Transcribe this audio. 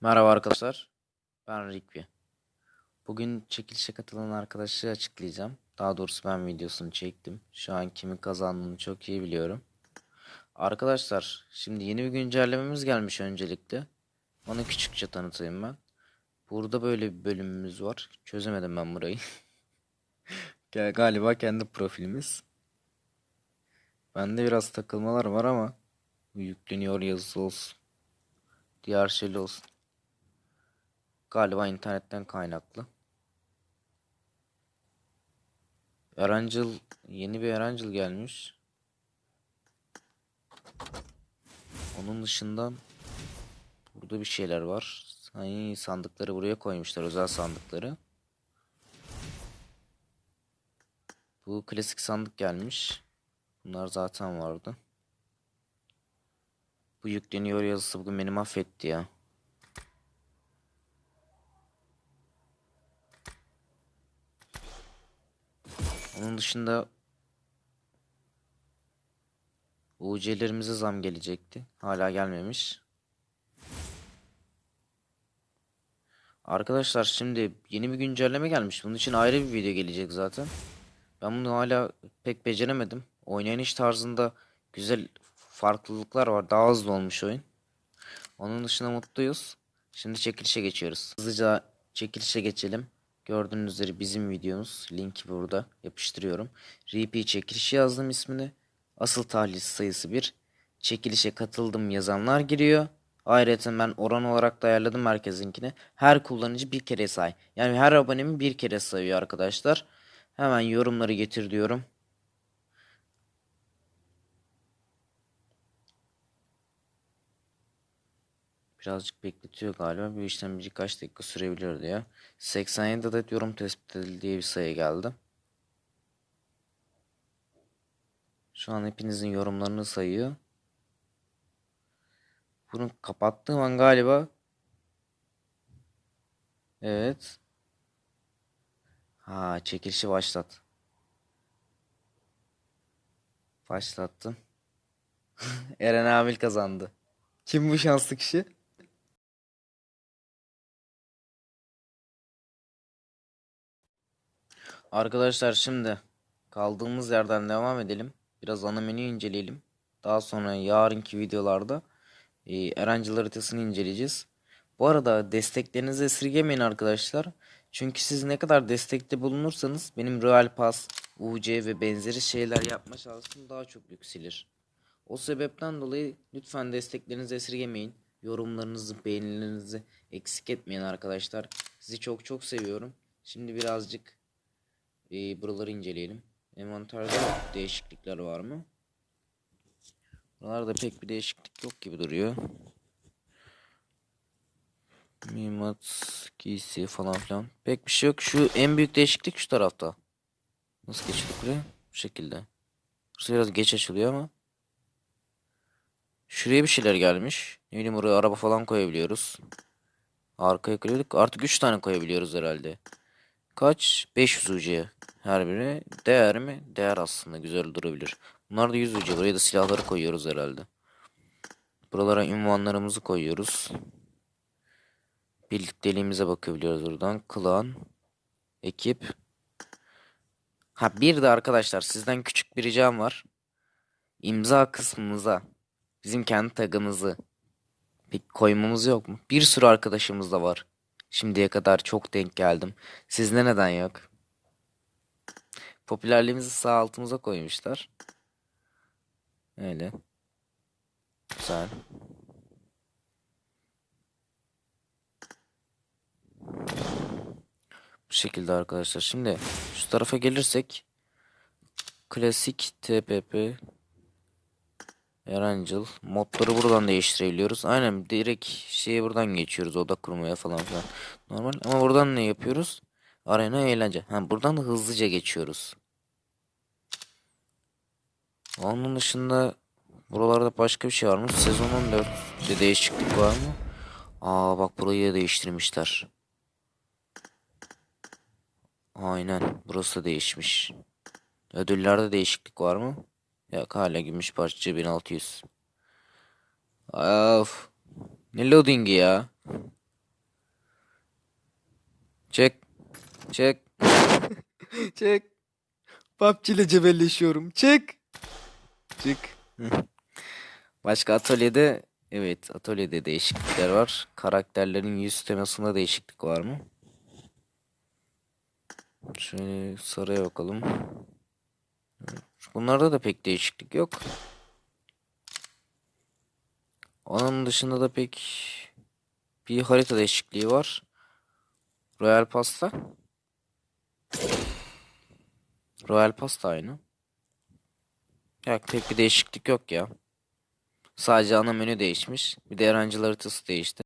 Merhaba arkadaşlar. Ben Rikvi. Bugün çekilişe katılan arkadaşı açıklayacağım. Daha doğrusu ben videosunu çektim. Şu an kimin kazandığını çok iyi biliyorum. Arkadaşlar şimdi yeni bir güncellememiz gelmiş öncelikle. Onu küçükçe tanıtayım ben. Burada böyle bir bölümümüz var. Çözemedim ben burayı. Gal- Galiba kendi profilimiz. Bende biraz takılmalar var ama yükleniyor yazısı olsun. Diğer şeyli olsun. Galiba internetten kaynaklı. Erancıl yeni bir Erancıl gelmiş. Onun dışında burada bir şeyler var. Hani sandıkları buraya koymuşlar özel sandıkları. Bu klasik sandık gelmiş. Bunlar zaten vardı. Bu yükleniyor yazısı bugün beni mahvetti ya. Onun dışında UC'lerimize zam gelecekti. Hala gelmemiş. Arkadaşlar şimdi yeni bir güncelleme gelmiş. Bunun için ayrı bir video gelecek zaten. Ben bunu hala pek beceremedim. Oynayış tarzında güzel farklılıklar var. Daha hızlı olmuş oyun. Onun dışında mutluyuz. Şimdi çekilişe geçiyoruz. Hızlıca çekilişe geçelim. Gördüğünüz üzere bizim videomuz. Linki burada. Yapıştırıyorum. RP çekiliş yazdım ismini. Asıl tahlil sayısı 1. Çekilişe katıldım yazanlar giriyor. Ayrıca ben oran olarak da ayarladım herkesinkini. Her kullanıcı bir kere say. Yani her abonemi bir kere sayıyor arkadaşlar. Hemen yorumları getir diyorum. Birazcık bekletiyor galiba. Bu işlem birkaç dakika sürebilir diyor. 87 adet yorum tespit edildi diye bir sayı geldi. Şu an hepinizin yorumlarını sayıyor. Bunu kapattığım an galiba Evet. Ha çekilişi başlat. Başlattım. Eren Amil kazandı. Kim bu şanslı kişi? Arkadaşlar şimdi kaldığımız yerden devam edelim. Biraz ana menüyü inceleyelim. Daha sonra yarınki videolarda e, Erancıl haritasını inceleyeceğiz. Bu arada desteklerinizi esirgemeyin arkadaşlar. Çünkü siz ne kadar destekte bulunursanız benim Royal Pass, UC ve benzeri şeyler yapma şansım daha çok yükselir. O sebepten dolayı lütfen desteklerinizi esirgemeyin. Yorumlarınızı, beğenilerinizi eksik etmeyin arkadaşlar. Sizi çok çok seviyorum. Şimdi birazcık e, buraları inceleyelim. Envanterde değişiklikler var mı? Buralarda pek bir değişiklik yok gibi duruyor. Mimat, giysi falan filan. Pek bir şey yok. Şu en büyük değişiklik şu tarafta. Nasıl geçiyorduk buraya? Bu şekilde. Burası biraz geç açılıyor ama. Şuraya bir şeyler gelmiş. Ne bileyim oraya araba falan koyabiliyoruz. Arkaya koyuyorduk. Artık 3 tane koyabiliyoruz herhalde. Kaç? 500 UC her biri. Değer mi? Değer aslında. Güzel durabilir. Bunlar da 100 UC. Buraya da silahları koyuyoruz herhalde. Buralara ünvanlarımızı koyuyoruz. Birlikteliğimize bakabiliyoruz buradan. Klan. Ekip. Ha bir de arkadaşlar sizden küçük bir ricam var. İmza kısmımıza bizim kendi tagımızı bir koymamız yok mu? Bir sürü arkadaşımız da var. Şimdiye kadar çok denk geldim. Sizde neden yok? Popülerliğimizi sağ altımıza koymuşlar. Öyle. Güzel. Bu şekilde arkadaşlar. Şimdi şu tarafa gelirsek klasik TPP Erancıl modları buradan değiştirebiliyoruz. Aynen direkt şeye buradan geçiyoruz oda kurmaya falan filan. Normal ama buradan ne yapıyoruz? Arena eğlence. Ha buradan da hızlıca geçiyoruz. Onun dışında buralarda başka bir şey var mı? Sezon 14'te değişiklik var mı? Aa bak burayı da değiştirmişler. Aynen. Burası da değişmiş. Ödüllerde değişiklik var mı? Yok hala gümüş parça 1600. Of. Ne loading'i ya? Çek. Çek. Çek. PUBG ile cebelleşiyorum. Çek. Çık. Başka atölyede evet atölyede değişiklikler var. Karakterlerin yüz temasında değişiklik var mı? Şöyle saraya bakalım. Bunlarda da pek değişiklik yok. Onun dışında da pek bir harita değişikliği var. Royal Pass'ta. Royal Pass da aynı. Ya pek bir değişiklik yok ya. Sadece ana menü değişmiş. Bir de öğrenciler haritası değişti.